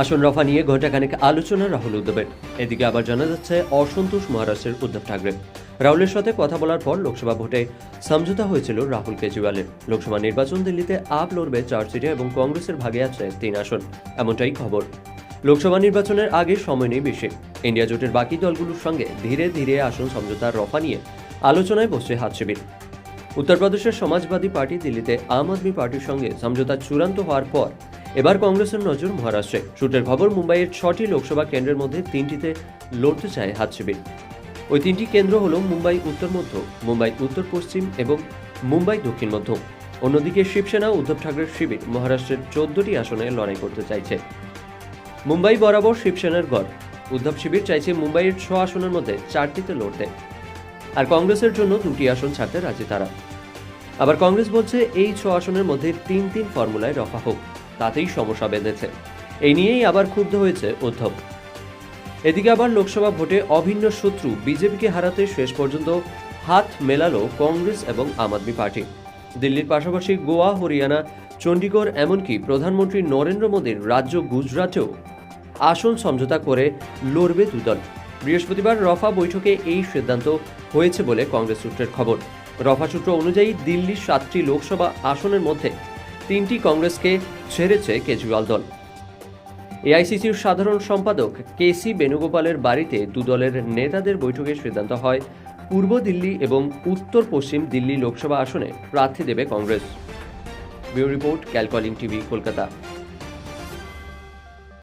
আসন রফা নিয়ে ঘণ্টাখানেক আলোচনা রাহুল উদ্ধবের এদিকে আবার জানা যাচ্ছে, অসন্তোষ মহারাষ্ট্রের উদ্ধব ঠাকরে। রাহুলের সাথে কথা বলার পর লোকসভা ভোটে সমঝোতা হয়েছিল রাহুল কেজরিওয়ালের। লোকসভা নির্বাচন দিল্লিতে আপ লড়বে চার সিটে এবং কংগ্রেসের ভাগে আছে তিন আসন। এমনটাই খবর। লোকসভা নির্বাচনের আগে সময় নেই বেশি। ইন্ডিয়া জোটের বাকি দলগুলোর সঙ্গে ধীরে ধীরে আসন সমঝোতার রফা নিয়ে আলোচনায় বসছে হাত শিবির উত্তরপ্রদেশের সমাজবাদী পার্টি দিল্লিতে আম আদমি পার্টির সঙ্গে সমঝোতা চূড়ান্ত হওয়ার পর এবার কংগ্রেসের নজর মহারাষ্ট্রে। সূত্রের খবর, মুম্বাইয়ের ছটি লোকসভা কেন্দ্রের মধ্যে তিনটিতে লড়তে চায় হাত শিবির ওই তিনটি কেন্দ্র হল মুম্বাই উত্তর মধ্য, মুম্বাই উত্তর পশ্চিম এবং মুম্বাই দক্ষিণ মধ্য। অন্যদিকে শিবসেনা, উদ্ধব ঠাকরের শিবির মহারাষ্ট্রের চোদ্দটি আসনে লড়াই করতে চাইছে। মুম্বাই বরাবর শিবসেনার গড়। উদ্ধব শিবির চাইছে মুম্বাইয়ের ছ আসনের মধ্যে চারটিতে লড়তে। আর কংগ্রেসের জন্য দুটি আসন ছাড়তে রাজি তারা। আবার কংগ্রেস বলছে, এই ছ আসনের মধ্যে তিন তিন ফর্মুলায় রফা হোক। তাতেই সমস্যা বেঁধেছে। এই নিয়েই আবার ক্ষুব্ধ হয়েছে উদ্ধব। এদিকে আবার লোকসভা ভোটে অভিন্ন শত্রু বিজেপিকে হারাতে শেষ পর্যন্ত হাত মেলালো কংগ্রেস এবং আম আদমি পার্টি। দিল্লির পাশাপাশি গোয়া, হরিয়ানা চণ্ডীগড় এমনকি প্রধানমন্ত্রী নরেন্দ্র মোদীর রাজ্য গুজরাটেও আসন সমঝোতা করে লড়বে দুদল। বৃহস্পতিবার রফা বৈঠকে এই সিদ্ধান্ত হয়েছে বলে কংগ্রেস সূত্রের খবর। রফা সূত্র অনুযায়ী দিল্লির সাতটি লোকসভা আসনের মধ্যে তিনটি কংগ্রেসকে ছেড়েছে কেজরিওয়াল দল। এআইসিসির সাধারণ সম্পাদক কে সি বেণুগোপালের বাড়িতে দুদলের নেতাদের বৈঠকে সিদ্ধান্ত হয় পূর্ব দিল্লি এবং উত্তর পশ্চিম দিল্লি লোকসভা আসনে প্রার্থী দেবে কংগ্রেস। ব্যুরো রিপোর্ট ক্যালকলিং টিভি, কলকাতা।